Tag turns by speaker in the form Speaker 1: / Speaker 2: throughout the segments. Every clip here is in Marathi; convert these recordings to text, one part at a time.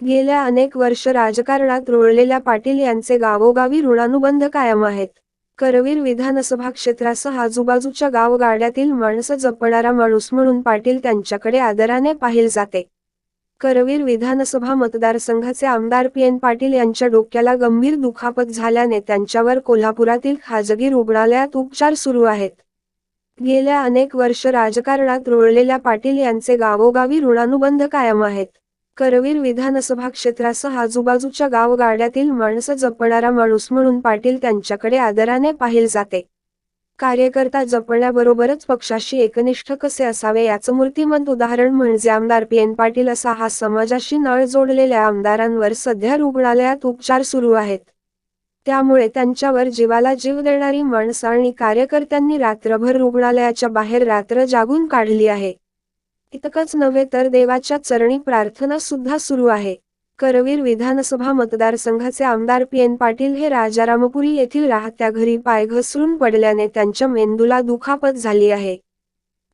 Speaker 1: गेल्या अनेक वर्ष राजकारणात रुळलेल्या पाटील यांचे गावोगावी ऋणानुबंध कायम आहेत. करवीर विधानसभा क्षेत्रासह आजूबाजूच्या गावगाड्यातील माणसं जपणारा माणूस म्हणून पाटील त्यांच्याकडे आदराने पाहिले जाते. करवीर विधानसभा मतदारसंघाचे आमदार पी. एन. पाटील यांच्या डोक्याला गंभीर दुखापत झाल्याने त्यांच्यावर कोल्हापुरातील खाजगी रुग्णालयात उपचार सुरू आहेत. गेल्या अनेक वर्ष राजकारणात रुळलेल्या पाटील यांचे गावोगावी ऋणानुबंध कायम आहेत. करवीर विधानसभा क्षेत्रासह आजूबाजूच्या गावगाड्यातील माणसं जपणारा माणूस म्हणून पाटील त्यांच्याकडे आदराने पाहिले जाते. कार्यकर्ता जपण्याबरोबरच पक्षाशी एकनिष्ठ कसे असावे याचं मूर्तिमंत उदाहरण म्हणजे आमदार पी एन पाटील असा हा समाजाशी नळ जोडलेल्या आमदारांवर सध्या रुग्णालयात उपचार सुरू आहेत. त्यामुळे त्यांच्यावर जीवाला जीव देणारी माणसं आणि कार्यकर्त्यांनी रात्रभर रुग्णालयाच्या बाहेर रात्र जागून काढली आहे. इतकंच नव्हे तर देवाच्या चरणी प्रार्थना सुद्धा सुरू आहे. करवीर विधानसभा मतदारसंघाचे आमदार पी. एन. पाटील हे राजारामपुरी येथील राहत्या घरी पाय घसरून पडल्याने त्यांच्या मेंदूला दुखापत झाली आहे.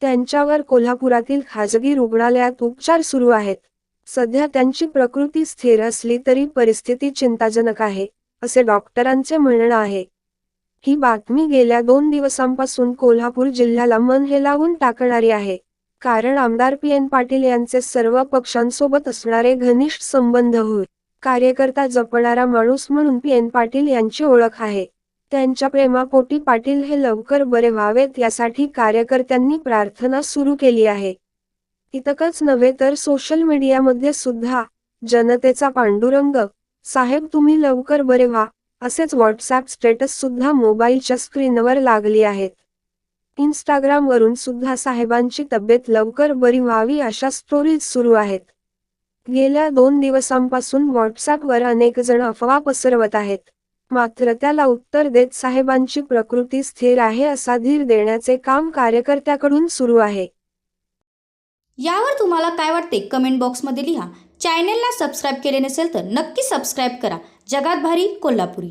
Speaker 1: त्यांच्यावर कोल्हापुरातील खाजगी रुग्णालयात उपचार सुरू आहेत. सध्या त्यांची प्रकृती स्थिर असली तरी परिस्थिती चिंताजनक आहे असे डॉक्टरांचे म्हणणं आहे. ही बातमी गेल्या दोन दिवसांपासून कोल्हापूर जिल्ह्याला मन हेलावून टाकणारी आहे. कारण आमदार पी एन पाटील यांचे सर्व पक्षांसोबत असणारे घनिष्ठ संबंध होय. कार्यकर्ता जपणारा माणूस म्हणून पी एन पाटील यांची ओळख आहे. त्यांच्या प्रेमापोटी पाटील हे लवकर बरे व्हावेत यासाठी कार्यकर्त्यांनी प्रार्थना सुरू केली आहे. इतकंच नव्हे तर सोशल मीडियामध्ये सुद्धा जनतेचा पांडुरंग साहेब तुम्ही लवकर बरे व्हा असेच व्हॉट्सॲप स्टेटस सुद्धा मोबाईलच्या स्क्रीनवर लागली आहेत. इंस्टाग्रामवरून सुद्धा साहेबांची तब्येत लवकर बरी व्हावी अशा स्टोरीज सुरू आहेत. गेल्या दोन दिवसांपासून व्हॉट्सॲपवर अनेक जण अफवा पसरवत आहेत. मात्र त्याला उत्तर देत साहेबांची प्रकृती स्थिर आहे असा धीर देण्याचे काम कार्यकर्त्याकडून सुरू आहे.
Speaker 2: यावर तुम्हाला काय वाटते? कमेंट बॉक्समध्ये लिहा. चॅनेलला सबस्क्राईब केले नसेल तर नक्की सबस्क्राईब करा. जगात भारी कोल्हापुरी.